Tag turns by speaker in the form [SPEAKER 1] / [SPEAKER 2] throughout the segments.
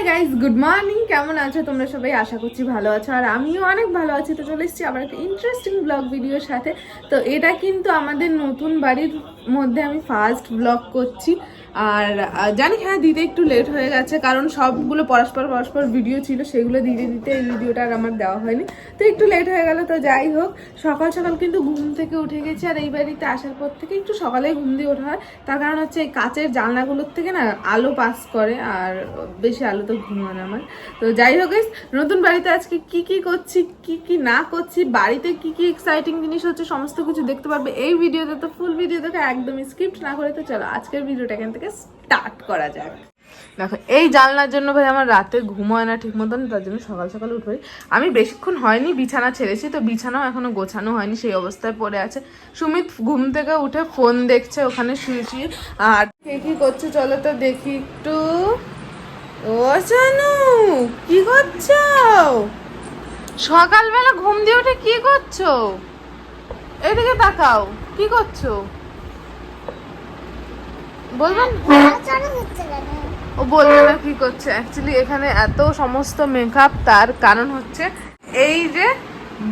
[SPEAKER 1] Hi guys good morning কেমন আছো? তোমরা সবাই আশা করছি ভালো আছো। আর আমিও অনেক ভালো আছি। তো চলে এসেছি আবার একটা ইন্টারেস্টিং ব্লগ ভিডিওর সাথে। তো এটা কিন্তু আমাদের নতুন বাড়ির মধ্যে আমি ফার্স্ট ব্লগ করছি। আর জানি হ্যাঁ দিতে একটু লেট হয়ে গেছে, কারণ সবগুলো পরস্পর পরস্পর ভিডিও ছিল, সেগুলো দিতে দিতে এই ভিডিওটা আর আমার দেওয়া হয়নি। তো একটু লেট হয়ে গেল, তো যাই হোক, সকাল সকাল কিন্তু ঘুম থেকে উঠে গেছি, আর এই বাড়িতে আসার পর থেকে একটু সকালেই ঘুম দিয়ে ওঠা হয় তার কারণ হচ্ছে এই কাচের জানলাগুলোর থেকে না আলো পাস করে, আর বেশি আলো তো ঘুম হয় না আমার। তো যাই হোক নতুন বাড়িতে আজকে কি কি করছি, কি কি না করছি, বাড়িতে কি কি এক্সাইটিং জিনিস হচ্ছে, সমস্ত কিছু দেখতে পারবে। এই ভিডিওতে তো ফুল ভিডিও দেখে একদম স্কিপ্ট না করে তো চলো, আজকের ভিডিওটা এখান থেকে স্টার্ট করা যাক। দেখো, এই জানলার জন্য ভাই আমার রাতে ঘুম হয় না ঠিক মতন, তার জন্য সকাল সকাল উঠে। আমি বেশিক্ষণ হয়নি, বিছানা ছেড়েছি, তো বিছানাও এখনও গোছানো হয়নি, সেই অবস্থায় পড়ে আছে। সুমিত ঘুম থেকে উঠে ফোন দেখছে, ওখানে শুয়ে শুয়ে। আর কে কি করছে চলো তো দেখি একটু। ও কি করছ? সকালবেলা ঘুম দিয়ে উঠে কি করছ? এদিকে তাকাও, কি করছ? বলবেন ও বলবে না কি করছে। অ্যাকচুয়ালি এখানে এত সমস্ত মেকআপ তার কারণ হচ্ছে এই যে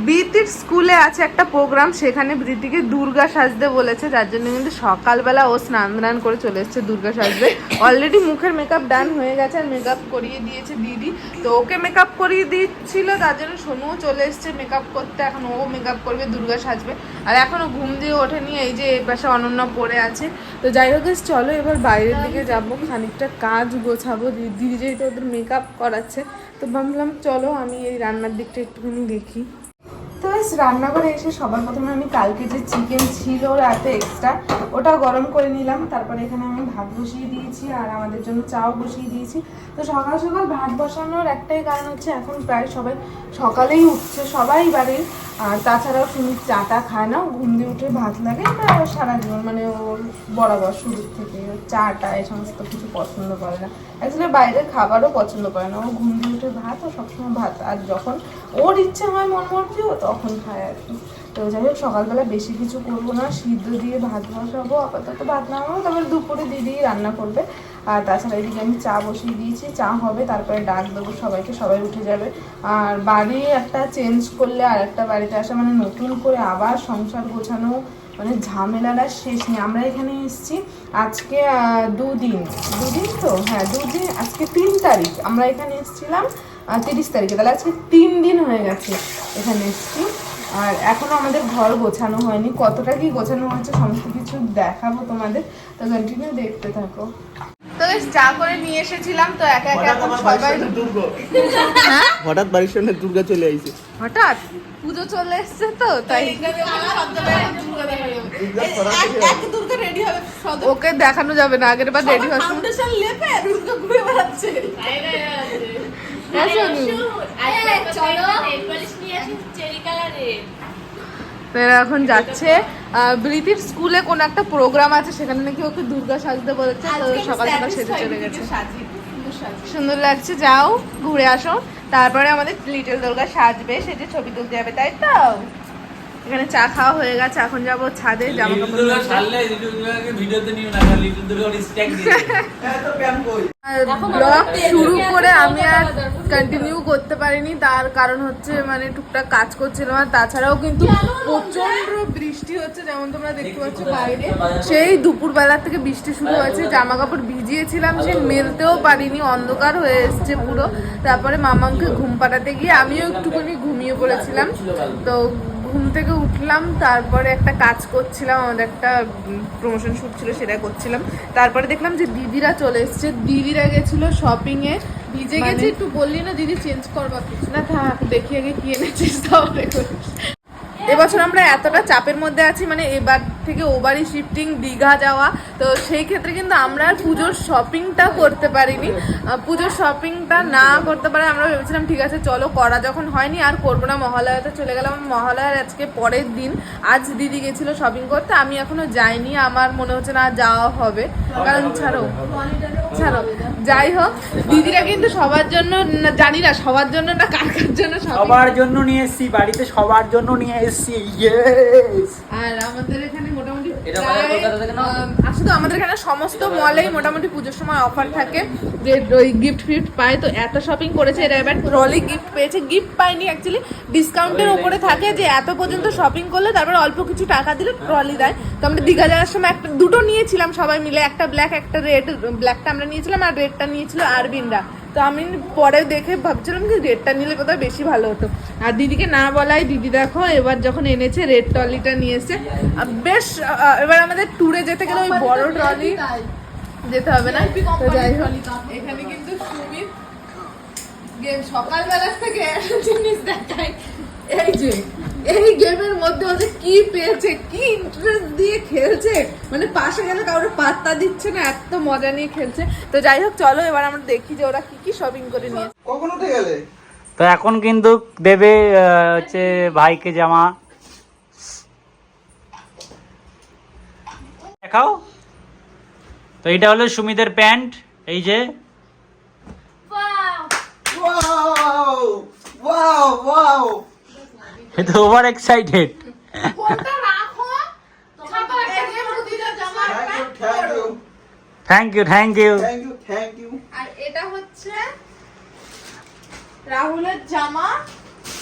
[SPEAKER 1] বৃতির স্কুলে আছে একটা প্রোগ্রাম, সেখানে বৃতিকে দুর্গা সাজতে বলেছে, যার জন্য কিন্তু সকালবেলা ও স্নান দান করে চলে এসেছে দুর্গা সাজতে। অলরেডি মুখের মেকআপ ডান হয়ে গেছে আর মেকআপ করিয়ে দিয়েছে দিদি। তো ওকে মেকআপ করিয়ে দিচ্ছিল, তার জন্য সোনুও চলে এসেছে মেকআপ করতে। এখন ও মেকআপ করবে, দুর্গা সাজবে। আর এখনও ঘুম দিয়ে ওঠেনি, এই যে এই পাশে অনন্য পড়ে আছে। তো যাই হোক চলো এবার বাইরের দিকে যাব, খানিকটা কাজ গোছাবো। দিদি যেহেতু ওদের মেকআপ করাচ্ছে, তো ভাবলাম চলো আমি এই রান্নার দিকটা একটুখানি দেখি। বেশ রান্নাঘরে এসে সবার প্রথমে আমি কালকে যে চিকেন ছিল রাতে এক্সট্রা ওটা গরম করে নিলাম। তারপরে এখানে আমি ভাত বসিয়ে দিয়েছি আর আমাদের জন্য চাও বসিয়ে দিয়েছি। তো সকাল সকাল ভাত বসানোর একটাই কারণ হচ্ছে এখন প্রায় সবাই, সকালেই উঠছে সবাই বাড়ির। আর তাছাড়াও সুমিত চাটা খায় না ঘুম দিয়ে উঠে ভাত লাগে ওর সারা জীবন মানে ওর বরাবর শুরুর থেকে চাটা, এই সমস্ত কিছু পছন্দ করে না। অ্যাকচুয়ালি বাইরের খাবারও পছন্দ করে না, ও ঘুম দিয়ে উঠে ভাত, ও সবসময় ভাত। আর যখন ওর ইচ্ছে হয় মন মর্জি ও তখন খায় আর কি। তো যাই হোক, সকালবেলা বেশি কিছু করব না। সিদ্ধ দিয়ে ভাত বসাবো, আপাতত ভাত না নামাবো তারপরে দুপুরে দিদি রান্না করবে। আর তাছাড়া এদিকে আমি চা বসিয়ে দিয়েছি, চা হবে, তারপরে ডাক দেবো সবাইকে, সবাই উঠে যাবে। আর বাড়ি একটা চেঞ্জ করলে আর একটা বাড়িতে আসা মানে নতুন করে আবার সংসার গোছানো মানে ঝামেলাটা শেষ নেই। আমরা এখানে এসেছি আজকে দুদিন। দুদিন তো? হ্যাঁ দুদিন, আজকে তিন তারিখ। আমরা এখানে এসেছিলাম তিরিশ তারিখে। তাহলে আজকে তিন দিন হয়ে গেছে এখানে এসেছি। আর এখনও আমাদের ঘর গোছানো হয়নি। কতটা কি গোছানো হয়েছে সমস্ত কিছু দেখাবো তোমাদের। তো কন্টিনিউ দেখতে থাকো। তো চা করে নিয়ে এসেছিলাম তো একা একা এখন সবাই হ্যাঁ?
[SPEAKER 2] হঠাৎ বাড়ির সামনে দুর্গা চলে আইছে।
[SPEAKER 1] হঠাৎ? পুজো চলে এসছে তো তাই। ওকে দেখানো যাবে না আগের বার রেডি হ্যাঁ? তো এরা এখন যাচ্ছে। আহ, বৃতির স্কুলে কোন একটা প্রোগ্রাম আছে সেখানে নাকি ওকে দুর্গা সাজতে বলেছে তো সকাল সকাল সেজে চলে গেছে। সুন্দর লাগছে যাও ঘুরে আসো। তারপরে আমাদের লিটল দুর্গা সাজবে সেটা ছবি তুলতে যাবে তাই তো? এখানে চা খাওয়া হয়ে গেছে এখন যাব ছাদে জামা কাপড় ব্লগ শুরু করে আমি আর কন্টিনিউ করতে পারিনি তার কারণ হচ্ছে মানে টুকটাক কাজ করছিলাম আর তাছাড়াও কিন্তু প্রচণ্ড বৃষ্টি হচ্ছে যেমন তোমরা দেখতে পাচ্ছ বাইরে। সেই দুপুরবেলা থেকে বৃষ্টি শুরু হয়েছে জামা কাপড় ভিজিয়েছিলাম সে মেলতেও পারিনি অন্ধকার হয়ে এসছে পুরো। তারপরে মামাকে ঘুম পাড়াতে গিয়ে আমিও একটুখানি ঘুমিয়ে পড়েছিলাম। তো ঘুম থেকে উঠলাম তারপরে একটা কাজ করছিলাম আমাদের একটা প্রমোশন শুট ছিল সেটা করছিলাম। তারপরে দেখলাম যে দিদিরা চলে এসছে। দিদিরা গেছিল শপিং এ। ভিজে গেছে একটু বললি না দিদি চেঞ্জ করবা কিছু না থাক দেখি আগে কি এনেছিস তাহলে করিস। এবছর আমরা এতটা চাপের মধ্যে আছি মানে এবার থেকে ও বাড়ি শিফটিং দীঘা যাওয়া, তো সেই ক্ষেত্রে কিন্তু আমরা পুজোর শপিংটা করতে পারিনি। পুজোর শপিংটা না করতে পারে, আমরা ভেবেছিলাম ঠিক আছে, চলো করা যখন হয়নি আর করব না, মহালয়াতে চলে গেলাম। মহালয়ার আজকে পরের দিন, আজ দিদি গেছিল শপিং করতে, আমি এখনও যাইনি, আমার মনে হচ্ছে না যাওয়া হবে। কারণ ছাড়ো ছাড়ো। যাই হোক দিদিরা কিন্তু সবার জন্য জানি না সবার জন্য না কার কার জন্য
[SPEAKER 2] সবার জন্য নিয়ে এসছি বাড়িতে সবার জন্য নিয়ে এসছি
[SPEAKER 1] আর আমাদের এখানে আসলে তো আমাদের এখানে সমস্ত মলেই মোটামুটি পুজোর সময় অফার থাকে। যে ওই গিফট ফিফট পায় তো এত শপিং করেছে এরা। এবার ট্রলি গিফট পেয়েছে গিফট পায়নি অ্যাকচুয়ালি ডিসকাউন্টের উপরে থাকে যে এত পর্যন্ত শপিং করলে তারপর অল্প কিছু টাকা দিলে ট্রলি দেয়। তো আমরা দীঘা যাওয়ার সময় একটা দুটো নিয়েছিলাম সবাই মিলে একটা ব্ল্যাক একটা রেড ব্ল্যাকটা আমরা নিয়েছিলাম আর রেডটা নিয়েছিল আরবিনরা তো আমি পরে দেখে ভাবছিলাম কি রেডটা নিলে বোধহয় বেশি ভালো হতো। আর দিদিকে না বলাই দিদি দেখো এবার যখন এনেছে রেড ট্রলিটা নিয়ে এসছে। বেশ এবার আমাদের ট্যুরে যেতে গেলে ওই বড় ট্রলি যেতে হবে না? তো যাই হোক। এখানে কিন্তু সুমিত সকালবেলা থেকে জিনিস দেখাই এই যে এই গেমের মধ্যে ওদের কি পেয়েছে? কি ইন্টারেস্ট দিয়ে খেলছে? মানে পাশে গেলে কাউকে পাত্তা দিচ্ছে না এত মজা নিয়ে খেলছে। তো যাই হোক চলো এবার আমরা দেখি যে ওরা কি কি শপিং করে নিয়ে
[SPEAKER 2] কখন উঠে গেলে?
[SPEAKER 3] তো এখন কিন্তু দেবে হচ্ছে ভাইকে জামা। দেখাও। তো এটা হলো সুমিতের প্যান্ট এই যে।
[SPEAKER 2] ওয়াও! Wow wow!
[SPEAKER 3] এটা ওভার এক্সাইটেড
[SPEAKER 1] কোনটা রাখো। ছাতা একটা দিয়ে দিদা জামা
[SPEAKER 2] thank you
[SPEAKER 3] thank you thank
[SPEAKER 1] আর এটা হচ্ছে রাহুলের জামা।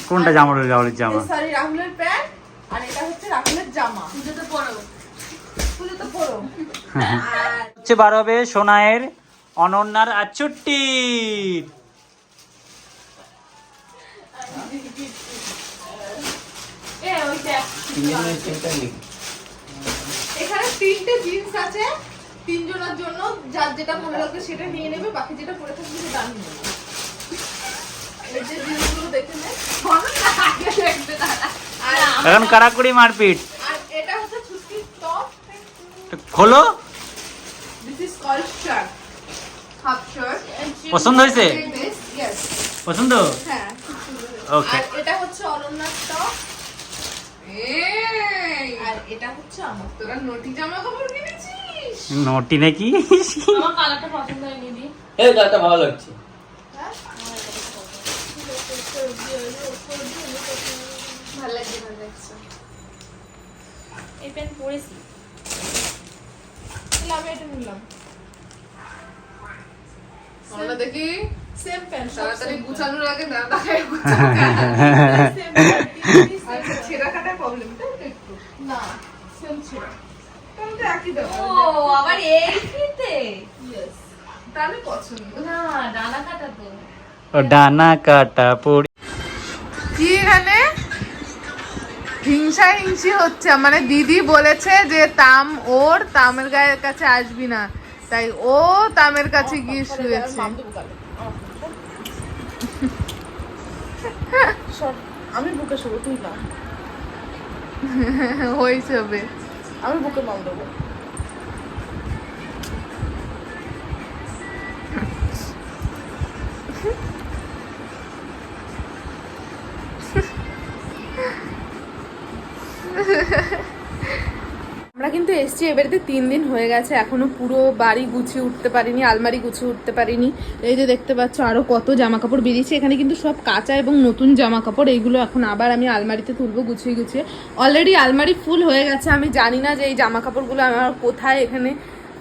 [SPEAKER 3] কোনটা জামা রইল রাহুলের জামা?
[SPEAKER 1] সরি রাহুলের প্যান্ট। আর এটা হচ্ছে রাহুলের জামা। পুজোতে পরো। পুজোতে পরো। আর
[SPEAKER 3] হচ্ছে বার হবে সোনায়ের অনন্যার আর
[SPEAKER 1] দেখ এখানে তিনটে জিন্স আছে তিনজনের জন্য যার যেটা মনে লাগবে সেটা নিয়ে নেবে বাকি যেটা পরে থাকবে সেটা আমি নেব। এই যে জিন্সগুলো দেখে নে। বলো না, আগে দেখবে দাঁড়া। আর
[SPEAKER 3] এখন কারাকুড়ি মারপিট।
[SPEAKER 1] আর এটা হচ্ছে ছুটির টপ
[SPEAKER 3] তো খোলো।
[SPEAKER 1] This is called shirt half shirt
[SPEAKER 3] পছন্দ হয়েছে? পছন্দ?
[SPEAKER 1] হ্যাঁ
[SPEAKER 3] ওকে
[SPEAKER 1] এটা হচ্ছে অনন্যার টপ আর এটা হচ্ছে আমার। তোরা নটি জামা কাপড় কিনেছিস?
[SPEAKER 3] নটি নাকি?
[SPEAKER 4] আমার কালারটা পছন্দ হয়নি দি
[SPEAKER 5] এই গাছটা ভালো লাগছে।
[SPEAKER 1] ভালো লাগছে ভালো লাগছে।
[SPEAKER 4] এই প্যান্ট পরেছি।
[SPEAKER 1] আমি এটা নিলাম। আমরা দেখি।
[SPEAKER 4] সেম প্যান্ট
[SPEAKER 1] তাড়াতাড়ি গুছানোর আগে আচ্ছা ছেঁড়া কাটা প্রবলেম তাই তো একটু? না সেম একই ব্যাপার।
[SPEAKER 4] ও আবার এই ফিতে?
[SPEAKER 1] ইয়েস তাহলে পছন্দ।
[SPEAKER 4] না ডানা কাটা তো।
[SPEAKER 3] ও ডানা কাটা পড়ি।
[SPEAKER 1] কি এখানে? হিংসা হিংসি হচ্ছে। মানে দিদি বলেছে যে তাম ওর তামের গায়ের কাছে আসবি না। তাই ও তামের কাছে গিয়ে শুয়েছে।
[SPEAKER 4] আমি বুকে শুবো তুই না।
[SPEAKER 1] হয়েছে হবে
[SPEAKER 4] আমি বুকে মাল দেবো।
[SPEAKER 1] এসছি, এবারেতে তিন দিন হয়ে গেছে, এখনও পুরো বাড়ি গুছিয়ে উঠতে পারিনি, আলমারি গুছিয়ে উঠতে পারিনি। এই যে দেখতে পাচ্ছ, আরও কত জামা কাপড় বেরিয়েছে, এখানে কিন্তু সব কাঁচা এবং নতুন জামা কাপড় এইগুলো এখন আবার আমি আলমারিতে তুলবো গুছিয়ে গুছিয়ে। অলরেডি আলমারি ফুল হয়ে গেছে, আমি জানি না যে এই জামা কাপড়গুলো আমার কোথায়, এখানে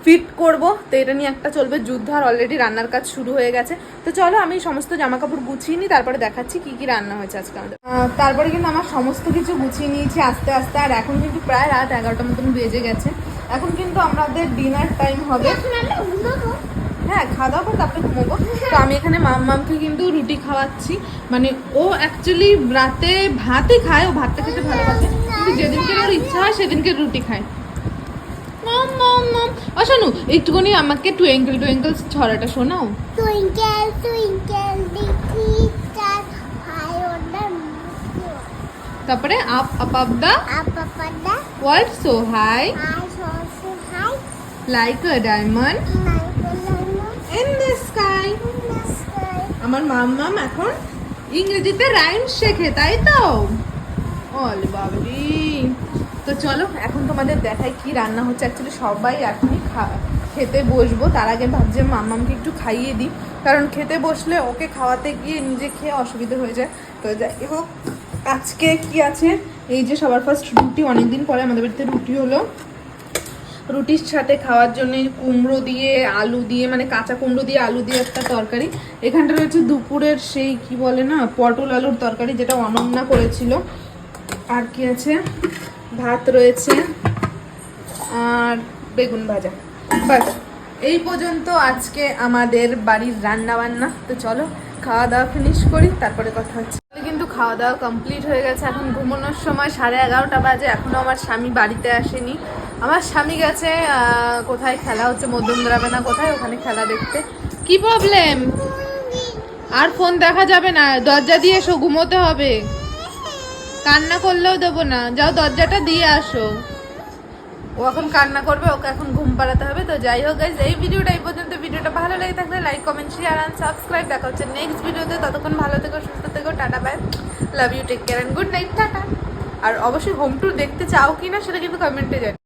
[SPEAKER 1] ফিট করব, তো এটা নিয়ে একটা চলবে যুদ্ধ আর অলরেডি রান্নার কাজ শুরু হয়ে গেছে। তো চলো, আমি সমস্ত জামা কাপড় গুছিয়ে নিই, তারপরে দেখাচ্ছি কি কি রান্না হয়েছে আজকে আমাদের। তারপরে কিন্তু আমার সমস্ত কিছু গুছিয়ে নিয়েছি আস্তে আস্তে, আর এখন কিন্তু প্রায় রাত এগারোটার মতন বেজে গেছে। এখন কিন্তু আমাদের ডিনার টাইম হবে। হ্যাঁ খাওয়া দাওয়া করে তারপরে ঘুমোবো। তো আমি এখানে মামমামকে কিন্তু রুটি খাওয়াচ্ছি। মানে ও অ্যাকচুয়ালি রাতে ভাতই খায়, ও ভাতটা খেতে ভালোবাসে। কিন্তু যেদিনকে ওর ইচ্ছা হয়, সেদিনকে রুটি খায়। মাম মাম মাম ও শোনো একটুখানি আমাকে টুয়েঙ্কেল টুয়েঙ্কেল ছড়াটা শোনাও।
[SPEAKER 6] Twinkle, little star, high on the moon.
[SPEAKER 1] তারপরে up up up the
[SPEAKER 6] Up upon the
[SPEAKER 1] world so high
[SPEAKER 6] high,
[SPEAKER 1] like a diamond in the sky আমার মাম্মাম এখন ইংরেজিতে রাইম শেখে তাই তো? ওলে বাবরি তো চলো, এখন তোমাদের দেখাই কি রান্না হচ্ছে। অ্যাকচুয়ালি সবাই এখনই খেতে বসবো। তার আগে ভাবছি মাম্মামকে একটু খাইয়ে দিই। কারণ খেতে বসলে ওকে খাওয়াতে গিয়ে নিজে খেয়ে অসুবিধা হয়ে যায়। তো যাই হোক, আজকে কি আছে? এই যে সবার ফার্স্ট রুটি। অনেকদিন পরে আমাদের বাড়িতে রুটি হলো। রুটির সাথে খাওয়ার জন্য কুমড়ো দিয়ে আলু দিয়ে মানে কাঁচা কুমড়ো দিয়ে আলু দিয়ে একটা তরকারি। এখানটা রয়েছে দুপুরের সেই কি বলে না, পটল আলুর তরকারি, যেটা অনন্যা করেছিল। আর কি আছে? ভাত রয়েছে আর বেগুন ভাজা। বাস, এই পর্যন্ত আজকে আমাদের বাড়ির রান্না বান্না তো চলো খাওয়া দাওয়া ফিনিশ করি, তারপরে কথা হচ্ছে। কিন্তু খাওয়া দাওয়া কমপ্লিট হয়ে গেছে, এখন ঘুমানোর সময় সাড়ে এগারোটা বাজে এখনও আমার স্বামী বাড়িতে আসেনি। আমার স্বামী গেছে কোথায় খেলা হচ্ছে মধ্যম না কোথায়, ওখানে খেলা দেখতে। কি প্রবলেম আর ফোন দেখা যাবে না, দরজা দিয়ে এসো, ঘুমোতে হবে। কান্না করলেও দেবো না। যাও, দরজাটা দিয়ে আসো। ও এখন কান্না করবে, ওকে এখন ঘুম পাড়াতে হবে। তো যাই হোক গাইজ এই ভিডিওটা এই পর্যন্ত। ভিডিওটা ভালো লেগে থাকলে like comment share and subscribe দেখা হচ্ছে নেক্সট ভিডিওতে। ততক্ষণ ভালো থেকো, সুস্থ থেকো, tata bye love you take care and good night tata. আর অবশ্যই হোম ট্যুর দেখতে চাও কি না সেটা কিন্তু কমেন্টে জানি